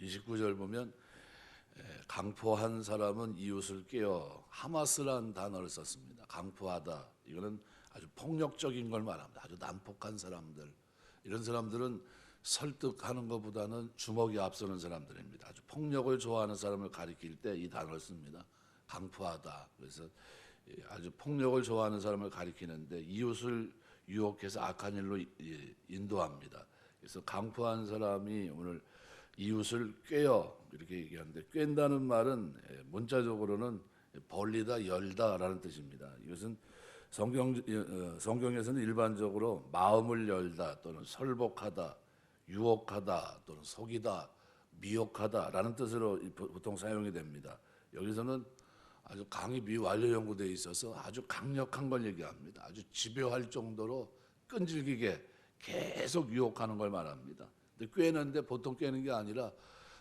29절 보면 에, 강포한 사람은 이웃을 깨어 하마스란 단어를 썼습니다. 강포하다. 이거는 아주 폭력적인 걸 말합니다. 아주 난폭한 사람들. 이런 사람들은 설득하는 것보다는 주먹이 앞서는 사람들입니다. 아주 폭력을 좋아하는 사람을 가리킬 때 이 단어를 씁니다. 강포하다. 그래서 예, 아주 폭력을 좋아하는 사람을 가리키는데 이웃을 유혹해서 악한 일로 인도합니다. 그래서 강포한 사람이 오늘 이웃을 꿰어 이렇게 얘기하는데 꿰다는 말은 예, 문자적으로는 벌리다 열다라는 뜻입니다. 이것은 성경 어, 성경에서는 일반적으로 마음을 열다 또는 설복하다, 유혹하다 또는 속이다, 미혹하다라는 뜻으로 이- 보통 사용이 됩니다. 여기서는 아주 강의 미완료 연구되어 있어서 아주 강력한 걸 얘기합니다. 아주 집요할 정도로 끈질기게 계속 유혹하는 걸 말합니다. 근데 꿰는데 보통 꿰는 게 아니라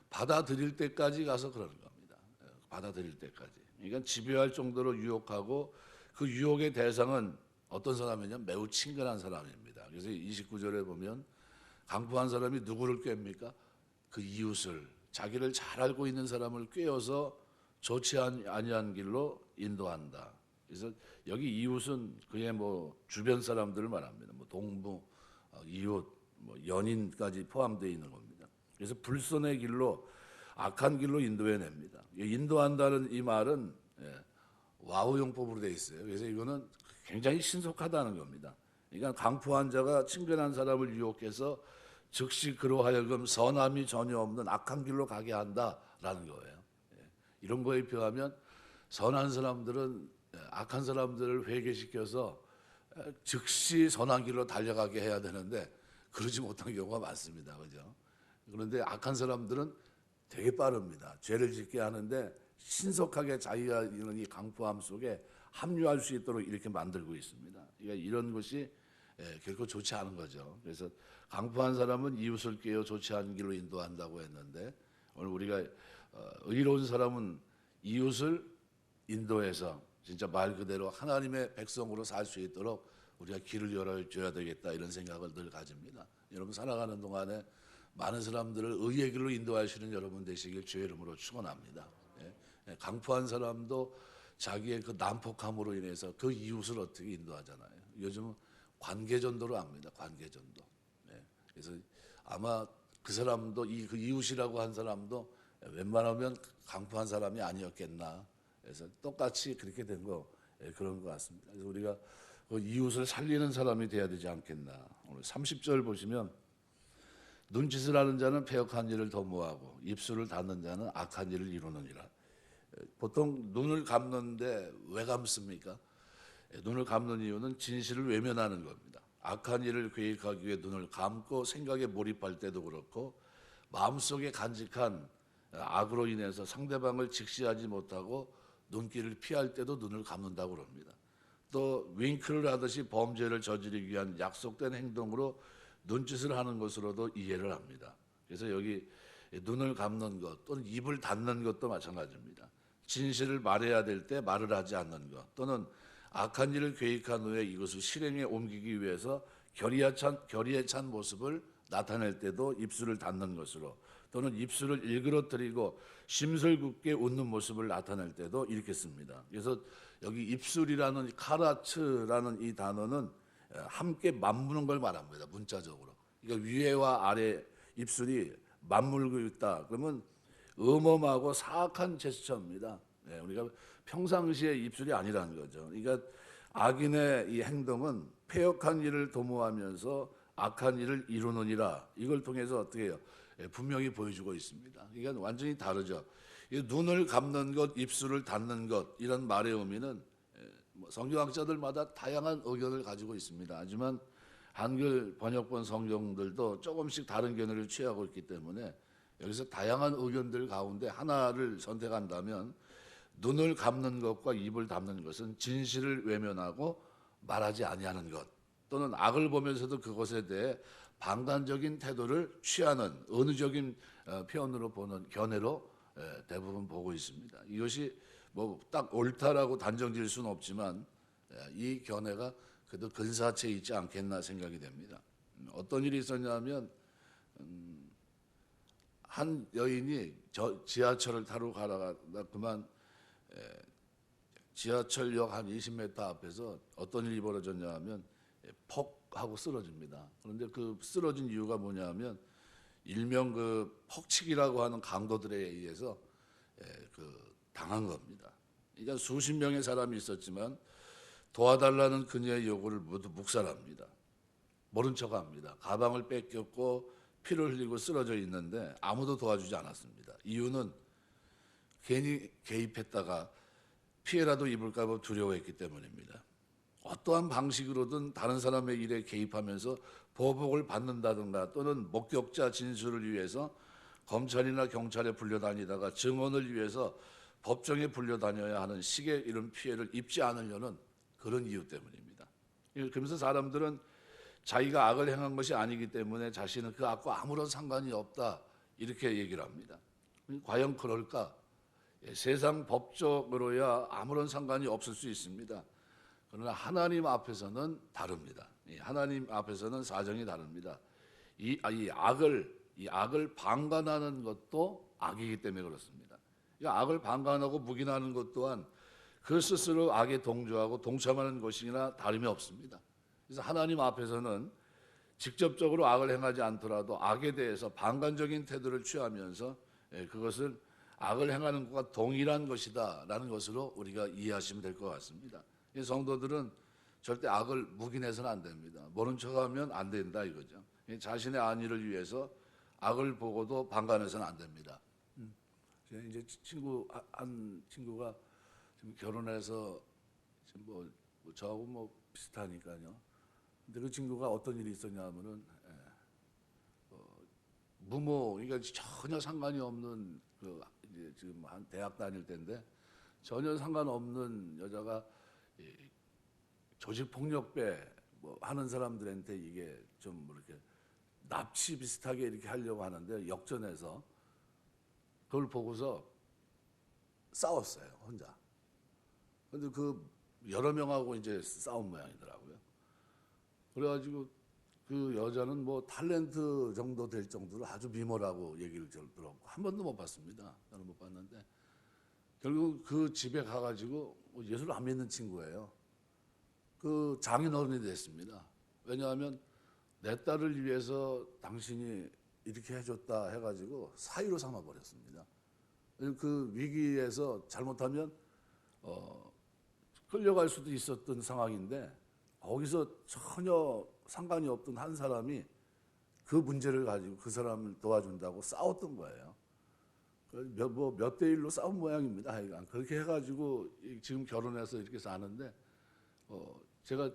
받아들일 때까지 가서 그러는 겁니다. 예, 받아들일 때까지. 그러니까 집요할 정도로 유혹하고 그 유혹의 대상은 어떤 사람이냐 매우 친근한 사람입니다. 그래서 29절에 보면 강포한 사람이 누구를 꿰입니까? 그 이웃을 자기를 잘 알고 있는 사람을 꿰어서 좋지 아니- 아니한 길로 인도한다. 그래서 여기 이웃은 그의 뭐 주변 사람들을 말합니다. 뭐 동부, 어, 이웃, 뭐 연인까지 포함되어 있는 겁니다. 그래서 불선의 길로 악한 길로 인도해 냅니다. 이 인도한다는 이 말은 예, 와우용법으로 되어 있어요. 그래서 이거는 굉장히 신속하다는 겁니다. 그러니까 강포한 자가 친근한 사람을 유혹해서 즉시 그로 하여금 선함이 전혀 없는 악한 길로 가게 한다라는 거예요. 예. 이런 거에 비하면 선한 사람들은 예, 악한 사람들을 회개시켜서 예, 즉시 선한 길로 달려가게 해야 되는데 그러지 못한 경우가 많습니다. 그죠? 그런데 악한 사람들은 되게 빠릅니다. 죄를 짓게 하는데 신속하게 자기가 이런 이 강포함 속에 합류할 수 있도록 이렇게 만들고 있습니다. 그러니까 이런 것이 예, 결코 좋지 않은 거죠. 그래서 강포한 사람은 이웃을 깨어 좋지 않은 길로 인도한다고 했는데 오늘 우리가 어, 의로운 사람은 이웃을 인도해서 진짜 말 그대로 하나님의 백성으로 살 수 있도록 우리가 길을 열어줘야 되겠다 이런 생각을 늘 가집니다. 여러분 살아가는 동안에 많은 사람들을 의의 길로 인도하시는 여러분 되시길 주의 이름으로 축원합니다. 예, 예, 강포한 사람도 자기의 그 난폭함으로 인해서 그 이웃을 어떻게 인도하잖아요. 요즘은 관계전도로 합니다. 관계전도. 예, 그래서 아마 그 사람도 이 그 이웃이라고 한 사람도 웬만하면 강포한 사람이 아니었겠나. 그래서 똑같이 그렇게 된 거 그런 것 같습니다. 그래서 우리가 그 이웃을 살리는 사람이 돼야 되지 않겠나. 오늘 30절 보시면 눈짓을 하는 자는 폐역한 일을 도모하고 입술을 닫는 자는 악한 일을 이루느니라. 보통 눈을 감는데 왜 감습니까? 눈을 감는 이유는 진실을 외면하는 겁니다. 악한 일을 계획하기 위해 눈을 감고 생각에 몰입할 때도 그렇고 마음속에 간직한 악으로 인해서 상대방을 직시하지 못하고 눈길을 피할 때도 눈을 감는다고 그럽니다. 또 윙크를 하듯이 범죄를 저지르기 위한 약속된 행동으로 눈짓을 하는 것으로도 이해를 합니다. 그래서 여기 눈을 감는 것 또는 입을 닫는 것도 마찬가지입니다. 진실을 말해야 될 때 말을 하지 않는 것 또는 악한 일을 계획한 후에 이것을 실행에 옮기기 위해서 결의에 찬, 결의에 찬 모습을 나타낼 때도 입술을 닫는 것으로 또는 입술을 일그러뜨리고 심술 굳게 웃는 모습을 나타낼 때도 이렇게 씁니다. 그래서 여기 입술이라는 카라츠라는 이 단어는 함께 맞무는 걸 말합니다. 문자적으로. 그러니까 위에와 아래 입술이 맞물고 있다. 그러면 음험하고 사악한 제스처입니다. 예, 우리가 평상시에 입술이 아니라는 거죠. 그러니까 악인의 이 행동은 폐역한 일을 도모하면서 악한 일을 이루느니라. 이걸 통해서 어떻게 해요? 예, 분명히 보여주고 있습니다. 이건 완전히 다르죠. 이 눈을 감는 것, 입술을 닫는 것 이런 말의 의미는 예, 뭐 성경학자들마다 다양한 의견을 가지고 있습니다. 하지만 한글 번역본 성경들도 조금씩 다른 견해를 취하고 있기 때문에 여기서 다양한 의견들 가운데 하나를 선택한다면 눈을 감는 것과 입을 닫는 것은 진실을 외면하고 말하지 아니하는 것 또는 악을 보면서도 그것에 대해 방관적인 태도를 취하는 은유적인 어, 표현으로 보는 견해로 에, 대부분 보고 있습니다. 이것이 뭐 딱 옳다라고 단정지을 수는 없지만 에, 이 견해가 그래도 근사치에 있지 않겠나 생각이 됩니다. 음, 어떤 일이 있었냐면 한 여인이 저 지하철을 타러 가다가 그만 에, 지하철역 한 20m 앞에서 어떤 일이 벌어졌냐 하면 에, 퍽 하고 쓰러집니다. 그런데 그 쓰러진 이유가 뭐냐면 일명 그 퍽치기라고 하는 강도들에 의해서 에, 그 당한 겁니다. 그러니까 수십 명의 사람이 있었지만 도와달라는 그녀의 요구를 모두 묵살합니다. 모른 척합니다. 가방을 뺏겼고 피를 흘리고 쓰러져 있는데 아무도 도와주지 않았습니다. 이유는 괜히 개입했다가 피해라도 입을까 봐 두려워했기 때문입니다. 어떠한 방식으로든 다른 사람의 일에 개입하면서 보복을 받는다든가 또는 목격자 진술을 위해서 검찰이나 경찰에 불려다니다가 증언을 위해서 법정에 불려다녀야 하는 식의 이런 피해를 입지 않으려는 그런 이유 때문입니다. 예, 그러면서 사람들은 자기가 악을 행한 것이 아니기 때문에 자신은 그 악과 아무런 상관이 없다 이렇게 얘기를 합니다. 과연 그럴까? 예, 세상 법적으로야 아무런 상관이 없을 수 있습니다. 그러나 하나님 앞에서는 다릅니다. 예, 하나님 앞에서는 사정이 다릅니다. 이, 아, 이 악을 이 악을 방관하는 것도 악이기 때문에 그렇습니다. 이 악을 방관하고 묵인하는 것 또한 그 스스로 악에 동조하고 동참하는 것이나 다름이 없습니다. 그래서 하나님 앞에서는 직접적으로 악을 행하지 않더라도 악에 대해서 방관적인 태도를 취하면서 예, 그것을 악을 행하는 것과 동일한 것이다라는 것으로 우리가 이해하시면 될 것 같습니다. 이 성도들은 절대 악을 묵인해서는 안 됩니다. 모른 척하면 안 된다 이거죠. 이 자신의 안위를 위해서 악을 보고도 방관해서는 안 됩니다. 제가 이제 친구 아, 한 친구가 지금 결혼해서 지금 뭐, 뭐 저하고 뭐 비슷하니까요. 근데 그 친구가 어떤 일이 있었냐면은 예, 어, 무모 그러니까 전혀 상관이 없는 그 이제 지금 한 대학 다닐 때인데 전혀 상관없는 여자가 이 조직 폭력배 뭐 하는 사람들한테 이게 좀 이렇게 납치 비슷하게 이렇게 하려고 하는데 역전해서 그걸 보고서 싸웠어요 혼자. 근데 그 여러 명하고 이제 싸운 모양이더라고요. 그래가지고 그 여자는 뭐 탤런트 정도 될 정도로 아주 미모라고 얘기를 저- 들었고 한 번도 못 봤습니다. 저는 못 봤는데 결국 그 집에 가가지고 뭐 예수를 안 믿는 친구예요. 그 장인어른이 됐습니다. 왜냐하면 내 딸을 위해서 당신이 이렇게 해줬다 해가지고 사위로 삼아 버렸습니다. 그 위기에서 잘못하면 어, 끌려갈 수도 있었던 상황인데 거기서 전혀 상관이 없던 한 사람이 그 문제를 가지고 그 사람을 도와준다고 싸웠던 거예요. 뭐몇 대 일로 싸운 모양입니다. 하여간 그렇게 해가지고 이- 지금 결혼해서 이렇게 사는데 어, 제가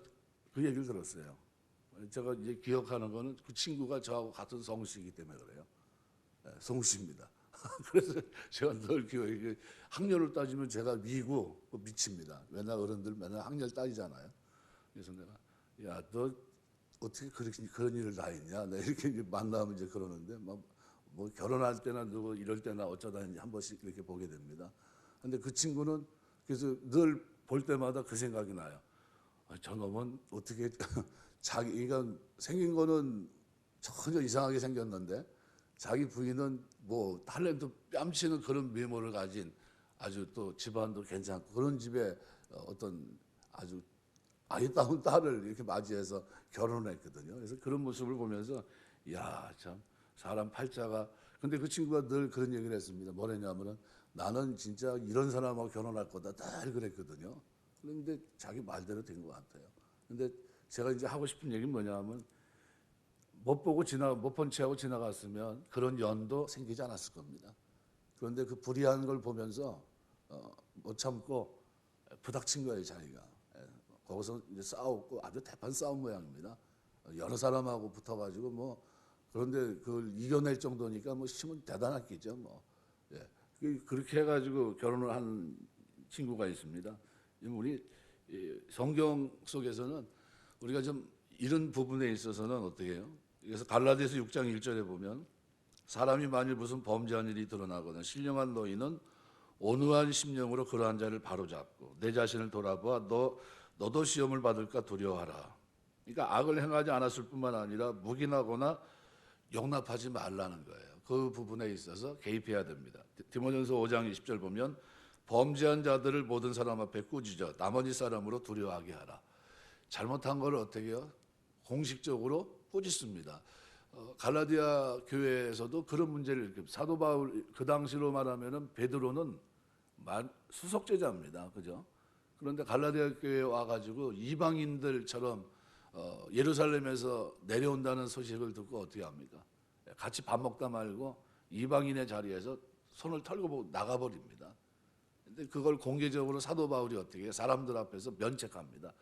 그 얘기를 들었어요. 제가 이제 기억하는 거는 그 친구가 저하고 같은 성씨이기 때문에 그래요. 네, 성씨입니다. 그래서 제가 늘 기억해. 학년을 따지면 제가 그 미칩니다. 맨날 어른들 맨날 학년 따지잖아요. 그래서 내가 야 너 어떻게 그렇게 그런 일을 다 했냐? 내 이렇게 만나면 이제 그러는데 막 뭐 결혼할 때나 누구 이럴 때나 어쩌다 한 번씩 이렇게 보게 됩니다. 근데 그 친구는 그래서 늘 볼 때마다 그 생각이 나요. 아, 저놈은 어떻게 자기 그러니까 생긴 거는 전혀 이상하게 생겼는데 자기 부인은 뭐 탤런트 뺨치는 그런 미모를 가진 아주 또 집안도 괜찮고 그런 집에 어, 어떤 아주 아리따운 딸을 이렇게 맞이해서 결혼했거든요. 그래서 그런 모습을 보면서 야 참 사람 팔자가 근데 그 친구가 늘 그런 얘기를 했습니다. 뭐랬냐면은 나는 진짜 이런 사람하고 결혼할 거다 늘 그랬거든요. 그런데 자기 말대로 된 것 같아요. 근데 제가 이제 하고 싶은 얘기는 뭐냐면 못 보고 지나 못 본 채하고 지나갔으면 그런 연도 생기지 않았을 겁니다. 그런데 그 불의한 걸 보면서 어, 못 참고 부닥친 거예요 자기가. 예, 거기서 이제 싸웠고 아주 대판 싸움 모양입니다. 어, 여러 사람하고 붙어가지고 뭐 그런데 그걸 이겨낼 정도니까 뭐 힘은 대단했겠죠 뭐. 예. 그- 그렇게 해가지고 결혼을 한 친구가 있습니다. 우리 이 성경 속에서는 우리가 좀 이런 부분에 있어서는 어떻게 해요? 그래서 갈라디아서 6장 1절에 보면 사람이 만일 무슨 범죄한 일이 드러나거나 신령한 너희는 온유한 심령으로 그러한 자를 바로잡고 내 자신을 돌아보아 너 너도 시험을 받을까 두려워하라. 그러니까 악을 행하지 않았을 뿐만 아니라 묵인하거나 용납하지 말라는 거예요. 그 부분에 있어서 개입해야 됩니다. 디모전서 5장 20절 보면 범죄한 자들을 모든 사람 앞에 꾸짖어 나머지 사람으로 두려워하게 하라. 잘못한 걸 어떻게 해요? 공식적으로 꾸짖습니다. 어, 갈라디아 교회에서도 그런 문제를. 사도 바울 그 당시로 말하면은 베드로는 만- 수석제자입니다. 그죠? 그런데 갈라디아 교회에 와가지고 이방인들처럼 어, 예루살렘에서 내려온다는 소식을 듣고 어떻게 합니까? 같이 밥 먹다 말고 이방인의 자리에서 손을 털고 나가버립니다. 근데 그걸 공개적으로 사도 바울이 어떻게? 사람들 앞에서 면책합니다.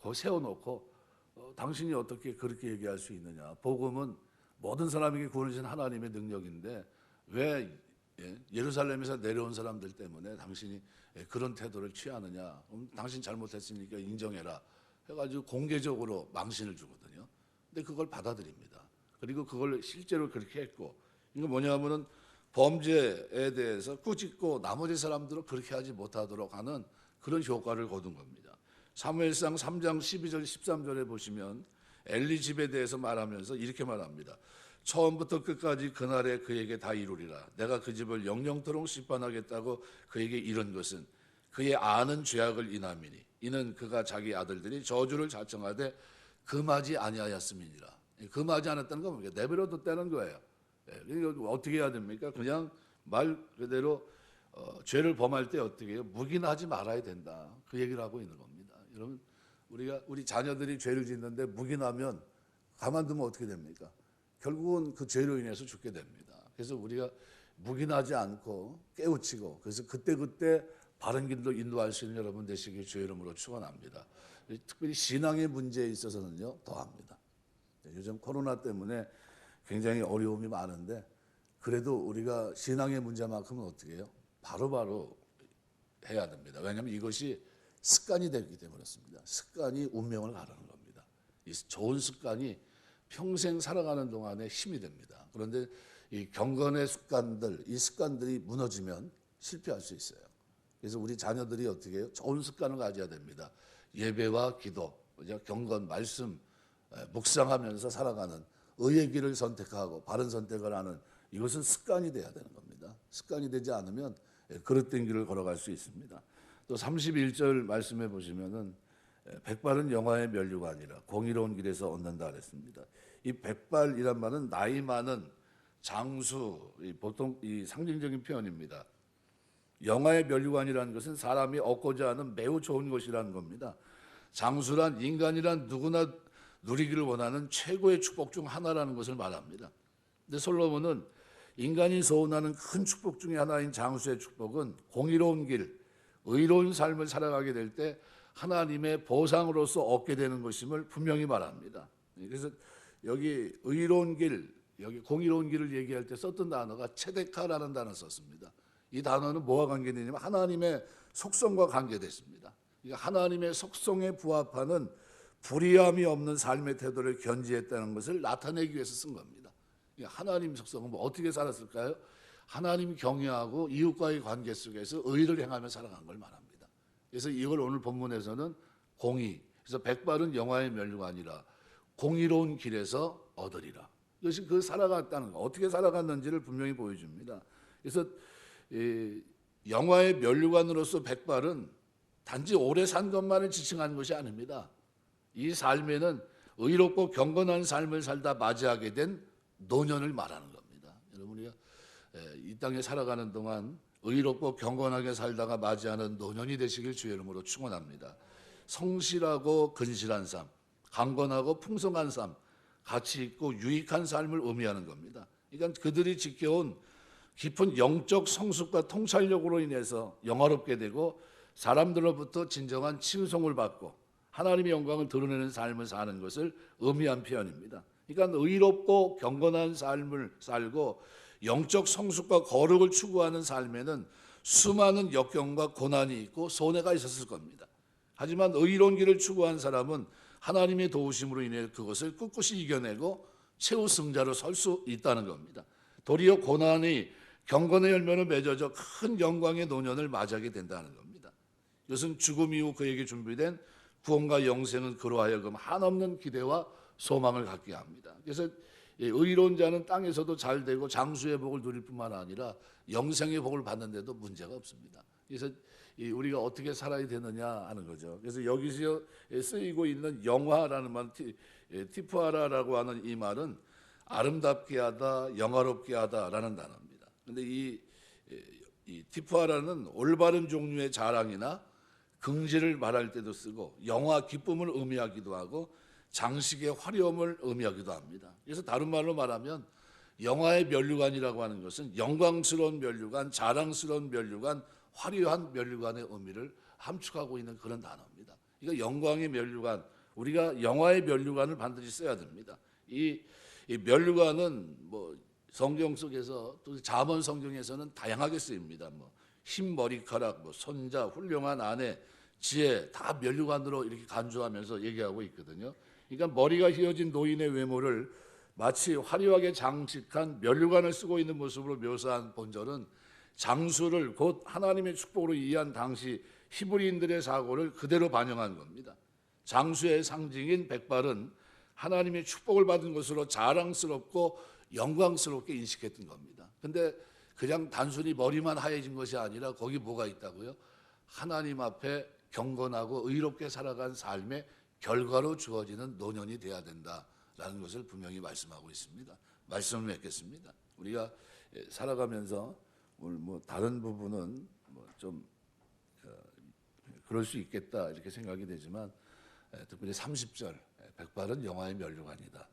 거기 세워놓고 어, 당신이 어떻게 그렇게 얘기할 수 있느냐? 복음은 모든 사람에게 구원을 주신 하나님의 능력인데 왜 예, 예루살렘에서 내려온 사람들 때문에 당신이 예, 그런 태도를 취하느냐? 당신 잘못했으니까 인정해라. 해가지고 공개적으로 망신을 주거든요. 근데 그걸 받아들입니다. 그리고 그걸 실제로 그렇게 했고 이거 뭐냐면은 범죄에 대해서 꾸짖고 나머지 사람들은 그렇게 하지 못하도록 하는 그런 효과를 거둔 겁니다. 사무엘상 3장 12절 13절에 보시면 엘리 집에 대해서 말하면서 이렇게 말합니다. 처음부터 끝까지 그날에 그에게 다 이루리라. 내가 그 집을 영영토록 심판하겠다고 그에게 이런 것은 그의 아는 죄악을 인함이니 이는 그가 자기 아들들이 저주를 자청하되 금하지 아니하였음이니라. 금하지 않았다는 건 뭡니까? 내버려 뒀다는 거예요. 예, 그러니까 어떻게 해야 됩니까? 그냥 말 그대로 어, 죄를 범할 때 어떻게 해요? 묵인하지 말아야 된다. 그 얘기를 하고 있는 겁니다. 여러분 우리가 우리 자녀들이 죄를 짓는데 묵인하면 가만두면 어떻게 됩니까? 결국은 그 죄로 인해서 죽게 됩니다. 그래서 우리가 묵인하지 않고 깨우치고 그래서 그때 그때 바른 길로 인도할 수 있는 여러분 되시길 주의 이름으로 축원합니다. 특별히 신앙의 문제에 있어서는요 더합니다. 네, 요즘 코로나 때문에 굉장히 어려움이 많은데 그래도 우리가 신앙의 문제만큼은 어떻게 해요? 바로바로 해야 됩니다. 왜냐하면 이것이 습관이 되기 때문에 그렇습니다. 습관이 운명을 가르는 겁니다. 이 좋은 습관이 평생 살아가는 동안에 힘이 됩니다. 그런데 이 경건의 습관들, 이 습관들이 무너지면 실패할 수 있어요. 그래서 우리 자녀들이 어떻게 해요? 좋은 습관을 가져야 됩니다. 예배와 기도? 경건, 말씀, 에, 묵상하면서 살아가는 의의 길을 선택하고 바른 선택을 하는 이것은 습관이 돼야 되는 겁니다. 습관이 되지 않으면 예, 그릇된 길을 걸어갈 수 있습니다. 또 31절 말씀해 보시면은 예, 백발은 영화의 멸류가 아니라 공의로운 길에서 얻는다 그랬습니다. 이 백발이란 말은 나이 많은 장수, 이 보통 이 상징적인 표현입니다. 영화의 멸류관이라는 것은 사람이 얻고자 하는 매우 좋은 것이라는 겁니다. 장수란 인간이란 누구나 누리기를 원하는 최고의 축복 중 하나라는 것을 말합니다. 근데 솔로몬은 인간이 소원하는 큰 축복 중에 하나인 장수의 축복은 공의로운 길, 의로운 삶을 살아가게 될 때 하나님의 보상으로서 얻게 되는 것임을 분명히 말합니다. 그래서 여기 의로운 길, 여기 공의로운 길을 얘기할 때 썼던 단어가 체데카라는 단어 썼습니다. 이 단어는 뭐와 관계되냐면 하나님의 속성과 관계됐습니다. 그러니까 하나님의 속성에 부합하는 불의함이 없는 삶의 태도를 견지했다는 것을 나타내기 위해서 쓴 겁니다. 그러니까 하나님 속성은 뭐 어떻게 살았을까요? 하나님 경외하고 이웃과의 관계 속에서 의를 행하며 살아간 걸 말합니다. 그래서 이걸 오늘 본문에서는 공의, 그래서 백발은 영화의 멸류가 아니라 공의로운 길에서 얻으리라. 이것이 그 살아갔다는 거, 어떻게 살아갔는지를 분명히 보여줍니다. 그래서 이 영화의 멸류관으로서 백발은 단지 오래 산 것만을 지칭하는 것이 아닙니다. 이 삶에는 의롭고 경건한 삶을 살다 맞이하게 된 노년을 말하는 겁니다. 여러분 우리가 에, 이 땅에 살아가는 동안 의롭고 경건하게 살다가 맞이하는 노년이 되시길 주의 이름으로 축원합니다. 성실하고 근실한 삶, 강건하고 풍성한 삶, 가치 있고 유익한 삶을 의미하는 겁니다. 그러니까 그들이 지켜온 깊은 영적 성숙과 통찰력으로 인해서 영화롭게 되고 사람들로부터 진정한 칭송을 받고 하나님의 영광을 드러내는 삶을 사는 것을 의미한 표현입니다. 그러니까 의롭고 경건한 삶을 살고 영적 성숙과 거룩을 추구하는 삶에는 수많은 역경과 고난이 있고 손해가 있었을 겁니다. 하지만 의로운 길을 추구한 사람은 하나님의 도우심으로 인해 그것을 꿋꿋이 이겨내고 최후 승자로 설 수 있다는 겁니다. 도리어 고난이 경건의 열매로 맺어져 큰 영광의 노년을 맞이하게 된다는 겁니다. 이것은 죽음 이후 그에게 준비된 구원과 영생은 그로 하여금 한없는 기대와 소망을 갖게 합니다. 그래서 이 의로운 자는 땅에서도 잘 되고 장수의 복을 누릴 뿐만 아니라 영생의 복을 받는데도 문제가 없습니다. 그래서 이 우리가 어떻게 살아야 되느냐 하는 거죠. 그래서 여기서 쓰이고 있는 영화라는 말, 티, 예, 티푸아라라고 하는 이 말은 아름답게 하다, 영화롭게 하다라는 단어입니다. 근데 이, 예, 이 티푸아라는 올바른 종류의 자랑이나 긍지를 말할 때도 쓰고 영화 기쁨을 의미하기도 하고 장식의 화려함을 의미하기도 합니다. 그래서 다른 말로 말하면 영화의 면류관이라고 하는 것은 영광스러운 면류관, 자랑스러운 면류관, 화려한 면류관의 의미를 함축하고 있는 그런 단어입니다. 이거 영광의 면류관, 우리가 영화의 면류관을 반드시 써야 됩니다. 이, 이 면류관은 뭐 성경 속에서 또 자문 성경에서는 다양하게 쓰입니다. 뭐 흰 머리카락, 뭐 손자, 훌륭한 아내, 지혜 다 면류관으로 이렇게 간주하면서 얘기하고 있거든요. 그러니까 머리가 휘어진 노인의 외모를 마치 화려하게 장식한 면류관을 쓰고 있는 모습으로 묘사한 본절은 장수를 곧 하나님의 축복으로 이해한 당시 히브리인들의 사고를 그대로 반영한 겁니다. 장수의 상징인 백발은 하나님의 축복을 받은 것으로 자랑스럽고 영광스럽게 인식했던 겁니다. 근데 그냥 단순히 머리만 하얘진 것이 아니라 거기 뭐가 있다고요? 하나님 앞에 경건하고 의롭게 살아간 삶의 결과로 주어지는 노년이 돼야 된다라는 것을 분명히 말씀하고 있습니다. 말씀을 맺겠습니다. 우리가 예, 살아가면서 오늘 뭐 다른 부분은 뭐좀 어, 그럴 수 있겠다 이렇게 생각이 되지만 예, 특별히 30절 예, 백발은 영화의 멸류관이다.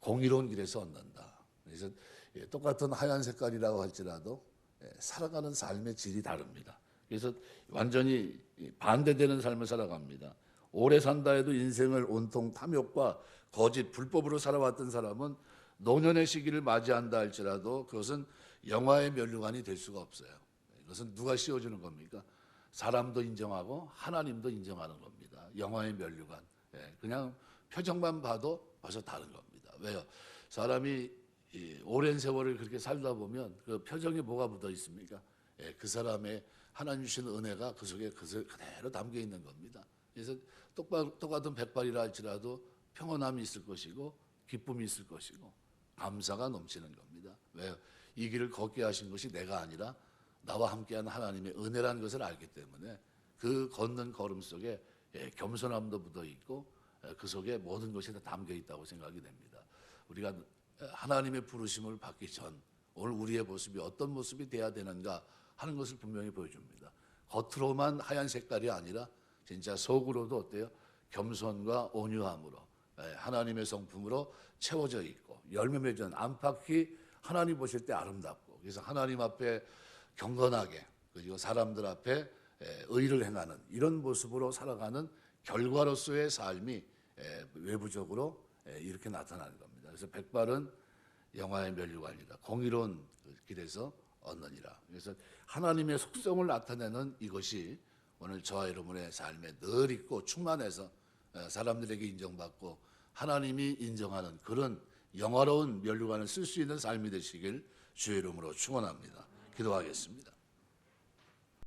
공의로운 길에서 얻는다. 그래서 예, 똑같은 하얀 색깔이라고 할지라도 예, 살아가는 삶의 질이 다릅니다. 그래서 완전히 이 반대되는 삶을 살아갑니다. 오래 산다 해도 인생을 온통 탐욕과 거짓, 불법으로 살아왔던 사람은 노년의 시기를 맞이한다 할지라도 그것은 영화의 면류관이 될 수가 없어요. 이것은 누가 씌워주는 겁니까? 사람도 인정하고 하나님도 인정하는 겁니다. 영화의 면류관. 예, 그냥 표정만 봐도 벌써 다른 겁니다. 왜요? 사람이 이 오랜 세월을 그렇게 살다 보면 그 표정에 뭐가 묻어 있습니까? 예, 그 사람의 하나님 주시는 은혜가 그 속에 그- 그대로 담겨 있는 겁니다. 그래서 똑같은 백발이라 할지라도 평온함이 있을 것이고 기쁨이 있을 것이고 감사가 넘치는 겁니다. 왜요? 이 길을 걷게 하신 것이 내가 아니라 나와 함께한 하나님의 은혜라는 것을 알기 때문에 그 걷는 걸음 속에 예, 겸손함도 묻어 있고 예, 그 속에 모든 것이 다 담겨 있다고 생각이 됩니다. 우리가 하나님의 부르심을 받기 전 오늘 우리의 모습이 어떤 모습이 돼야 되는가 하는 것을 분명히 보여줍니다. 겉으로만 하얀 색깔이 아니라 진짜 속으로도 어때요? 겸손과 온유함으로 예, 하나님의 성품으로 채워져 있고 열매 맺은 안팎이 하나님 보실 때 아름답고 그래서 하나님 앞에 경건하게 그리고 사람들 앞에 예, 의를 행하는 이런 모습으로 살아가는 결과로서의 삶이 예, 외부적으로 예, 이렇게 나타나는 겁니다. 그래서 백발은 영화의 면류관이다. 공의로운 그 길에서 얻느니라. 그래서 하나님의 속성을 나타내는 이것이 오늘 저와 여러분의 삶에 늘 있고 충만해서 예, 사람들에게 인정받고 하나님이 인정하는 그런 영화로운 면류관을 쓸 수 있는 삶이 되시길 주의 이름으로 축원합니다. 기도하겠습니다.